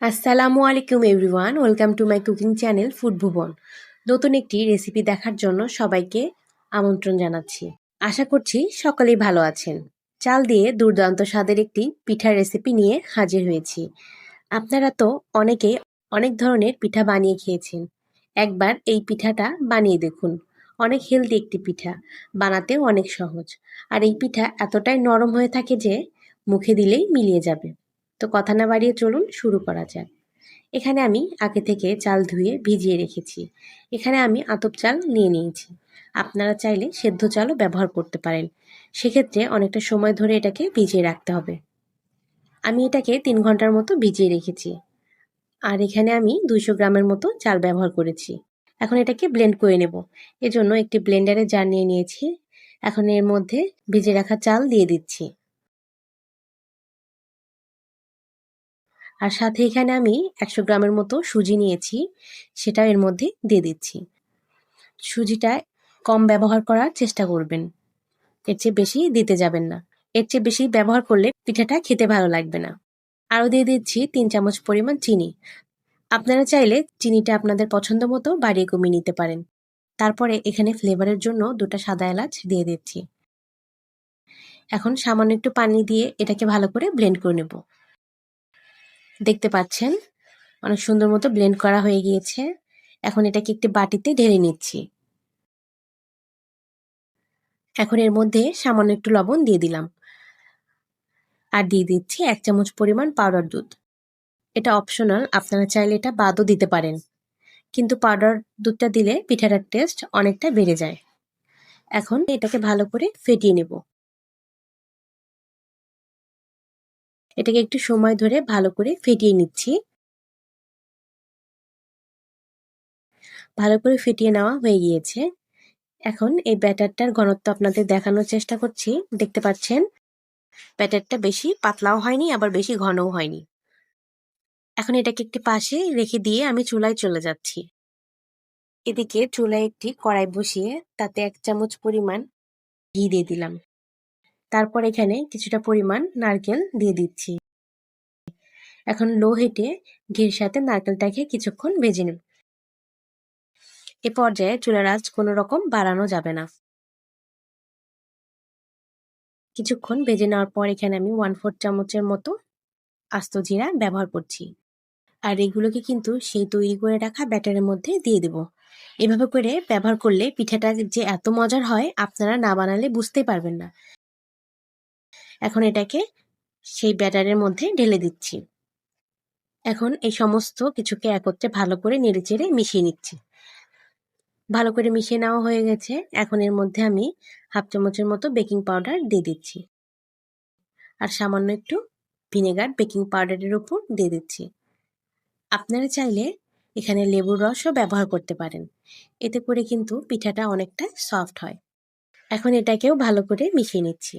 আসসালামু আলাইকুম everyone, welcome to my cooking channel food Bhuban. নতুন একটি রেসিপি দেখার জন্য সবাইকে আমন্ত্রণ জানাচ্ছি। আশা করছি সকলেই ভালো আছেন। চাল দিয়ে দুর্দান্ত স্বাদের একটি পিঠার রেসিপি নিয়ে হাজির হয়েছি। আপনারা তো অনেকে অনেক ধরনের পিঠা বানিয়ে খেয়েছেন। একবার এই পিঠাটা বানিয়ে দেখুন। অনেক হেলদি একটি পিঠা, বানাতেও অনেক সহজ। আর এই পিঠা এতটাই নরম হয়ে থাকে যে মুখে দিলেই মিলিয়ে যাবে। তো কথা না বাড়িয়ে চলুন শুরু করা যাক। এখানে আমি আগে থেকে চাল ধুয়ে ভিজিয়ে রেখেছি। এখানে আমি আতপ চাল নিয়ে নিয়েছি। আপনারা চাইলে সেদ্ধ চালও ব্যবহার করতে পারেন। সেক্ষেত্রে অনেকটা সময় ধরে এটাকে ভিজিয়ে রাখতে হবে। আমি এটাকে তিন ঘণ্টার মতো ভিজিয়ে রেখেছি। আর এখানে আমি দুইশো গ্রামের মতো চাল ব্যবহার করেছি। এখন এটাকে ব্লেন্ড করে নেব। এজন্য একটি ব্লেন্ডারে জার নিয়ে নিয়েছি। এখন এর মধ্যে ভিজে রাখা চাল দিয়ে দিচ্ছি। আর সাথে এখানে আমি একশো গ্রামের মতো সুজি নিয়েছি, সেটা এর মধ্যে দিয়ে দিচ্ছি। সুজিটা কম ব্যবহার করার চেষ্টা করবেন। এর চেয়ে বেশি দিতে যাবেন না। এর চেয়ে বেশি ব্যবহার করলে পিঠাটা খেতে ভালো লাগবে না। আরও দিয়ে দিচ্ছি তিন চামচ পরিমাণ চিনি। আপনারা চাইলে চিনিটা আপনাদের পছন্দ মতো বাড়িয়ে কমিয়ে নিতে পারেন। তারপরে এখানে ফ্লেভারের জন্য দুটো সাদা এলাচ দিয়ে দিচ্ছি। এখন সামান্য একটু পানি দিয়ে এটাকে ভালো করে ব্লেন্ড করে নেব। দেখতে পাচ্ছেন? অনেক সুন্দর মতো ব্লেন্ড করা হয়ে গিয়েছে। এখন এটাকে একটি বাটিতে ঢেলে নিচ্ছি। এখন এর মধ্যে সামান্য একটু লবণ দিয়ে দিলাম। আর দিয়ে দিচ্ছি এক চামচ পরিমাণ পাউডার দুধ। এটা অপশনাল আপনারা চাইলে এটা বাদও দিতে পারেন। কিন্তু পাউডার দুধটা দিলে পিঠাটার টেস্ট অনেকটা বেড়ে যায়। এখন এটাকে ভালো করে ফেটিয়ে নেব। এটাকে একটু সময় ধরে ভালো করে ফেটিয়ে নিচ্ছি। ভালো করে ফেটিয়ে নেওয়া হয়ে গিয়েছে। এখন এই ব্যাটারটার ঘনত্ব আপনাদের দেখানোর চেষ্টা করছি। দেখতে পাচ্ছেন? ব্যাটারটা বেশি পাতলাও হয়নি, আবার বেশি ঘনও হয়নি। এখন এটাকে একটি পাশে রেখে দিয়ে আমি চুলায় চলে যাচ্ছি। এদিকে চুলায় একটি কড়াই বসিয়ে তাতে এক চামচ পরিমাণ ঘি দিয়ে দিলাম। তারপর এখানে কিছুটা পরিমাণ নারকেল দিয়ে দিচ্ছি। এখন লো হিটে ঘির সাথে নারকেলটাকে কিছুক্ষণ ভেজে নেব। এ পর্যায়ে চুলার আঁচ কোনো রকম বাড়ানো যাবে না। কিছুক্ষণ ভেজে নেওয়ার পর এখানে আমি ওয়ান ফোর চামচের মতো আস্ত জিরা ব্যবহার করছি। আর এগুলোকে কিন্তু সেই তৈরি করে রাখা ব্যাটারের মধ্যে দিয়ে দেব। এভাবে করে ব্যবহার করলে পিঠাটা যে এত মজার হয় আপনারা না বানালে বুঝতেই পারবেন না। এখন এটাকে সেই ব্যাটারের মধ্যে ঢেলে দিচ্ছি। এখন এই সমস্ত কিছুকে একত্রে ভালো করে নেড়েচেড়ে মিশিয়ে নিচ্ছি। ভালো করে মিশিয়ে নেওয়া হয়ে গেছে। এখন এর মধ্যে আমি হাফ চামচের মতো বেকিং পাউডার দিয়ে দিচ্ছি। আর সামান্য একটু ভিনেগার বেকিং পাউডারের উপর দিয়ে দিচ্ছি। আপনারা চাইলে এখানে লেবুর রসও ব্যবহার করতে পারেন। এতে করে কিন্তু পিঠাটা অনেকটা সফট হয়। এখন এটাকেও ভালো করে মিশিয়ে নিচ্ছি।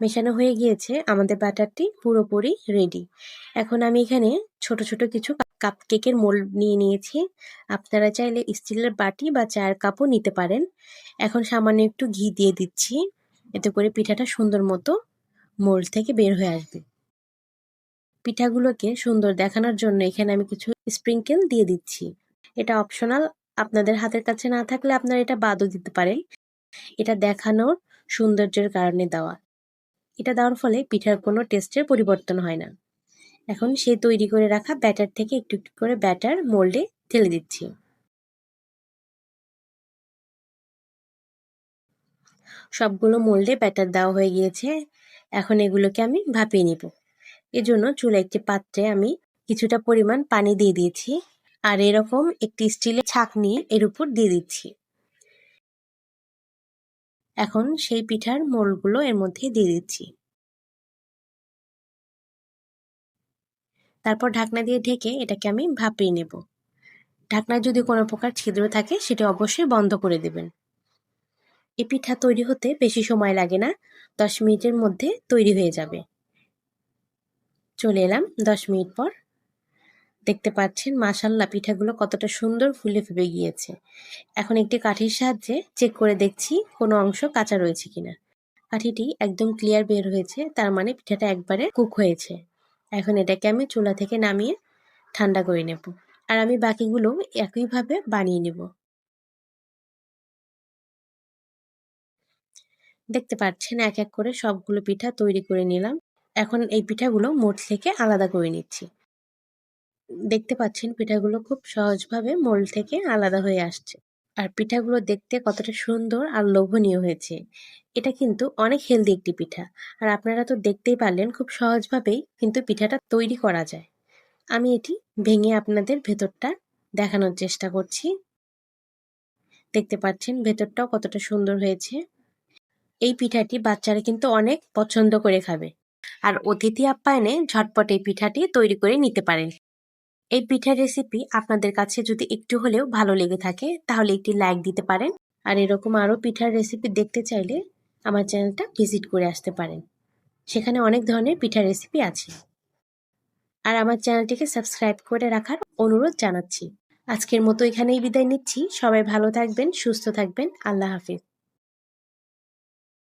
মেশানো হয়ে গিয়েছে, আমাদের ব্যাটারটি পুরোপুরি রেডি এখন আমি এখানে ছোট ছোট কিছু কাপ কেকের মোল্ড নিয়ে নিয়েছি। আপনারা চাইলে স্টিলের বাটি বা চায়ের কাপও নিতে পারেন। এখন সামান্য একটু ঘি দিয়ে দিচ্ছি। এতে করে পিঠাটা সুন্দর মতো মোল্ড থেকে বের হয়ে আসবে। পিঠাগুলোকে সুন্দর দেখানোর জন্য এখানে আমি কিছু স্প্রিঙ্কেল দিয়ে দিচ্ছি। এটা অপশনাল আপনাদের হাতের কাছে না থাকলে আপনারা এটা বাদও দিতে পারেন। এটা দেখানোর সৌন্দর্যের কারণে দেওয়া। এটা দেওয়ার ফলে পিঠার কোনো টেস্টের পরিবর্তন হয় না। এখন সে তৈরি করে রাখা ব্যাটার থেকে একটু একটু করে ব্যাটার মোল্ডে ঢেলে দিচ্ছি। সবগুলো মোল্ডে ব্যাটার দেওয়া হয়ে গিয়েছে। এখন এগুলোকে আমি ভাপিয়ে নিব। এজন্য চুলা একটি পাত্রে আমি কিছুটা পরিমাণ পানি দিয়ে দিয়েছি আর এরকম একটি স্টিলের ছাকনি এর উপর দিয়ে দিচ্ছি। এখন সেই পিঠার মোলগুলো এর মধ্যে দিয়ে দিচ্ছি। তারপর ঢাকনা দিয়ে ঢেকে এটাকে আমি ভাপিয়ে নেব। ঢাকনায় যদি কোনো প্রকার ছিদ্র থাকে, সেটা অবশ্যই বন্ধ করে দেবেন। এই পিঠা তৈরি হতে বেশি সময় লাগে না, দশ মিনিটের মধ্যে তৈরি হয়ে যাবে। চলে এলাম দশ মিনিট পর। দেখতে পাচ্ছেন মাসাল্লা পিঠাগুলো কতটা সুন্দর ফুলে ফুলে গিয়েছে। এখন একটি কাঠির সাহায্যে চেক করে দেখছি কোনো অংশ কাঁচা রয়েছে কিনা। কাঠিটি একদম ক্লিয়ার বের হয়েছে, তার মানে পিঠাটা একবারে কুক হয়েছে। এখন এটাকে আমি চুলা থেকে নামিয়ে ঠান্ডা করে নেব। আর আমি বাকিগুলো একইভাবে বানিয়ে নেব। দেখতে পাচ্ছেন এক এক করে সবগুলো পিঠা তৈরি করে নিলাম। এখন এই পিঠাগুলো মোট থেকে আলাদা করে নিচ্ছি। দেখতে পাচ্ছেন পিঠাগুলো খুব সহজভাবে মোল থেকে আলাদা হয়ে আসছে। আর পিঠাগুলো দেখতে কতটা সুন্দর আর লোভনীয় হয়েছে। এটা কিন্তু অনেক হেলদি একটি পিঠা। আর আপনারা তো দেখতেই পারলেন খুব সহজভাবেই কিন্তু পিঠাটা তৈরি করা যায়। আমি এটি ভেঙে আপনাদের ভেতরটা দেখানোর চেষ্টা করছি। দেখতে পাচ্ছেন ভেতরটাও কতটা সুন্দর হয়েছে। এই পিঠাটি বাচ্চারা কিন্তু অনেক পছন্দ করে খাবে। আর অতিথি আপ্যায়নে ঝটপট এই পিঠাটি তৈরি করে নিতে পারেন এই পিঠার রেসিপি আপনাদের কাছে যদি একটু হলেও ভালো লেগে থাকে, তাহলে একটি লাইক দিতে পারেন। আর এরকম আরও পিঠার রেসিপি দেখতে চাইলে আমার চ্যানেলটা ভিজিট করে আসতে পারেন। সেখানে অনেক ধরনের পিঠার রেসিপি আছে। আর আমার চ্যানেলটিকে সাবস্ক্রাইব করে রাখার অনুরোধ জানাচ্ছি। আজকের মতো এখানেই বিদায় নিচ্ছি। সবাই ভালো থাকবেন, সুস্থ থাকবেন। আল্লাহ হাফিজ।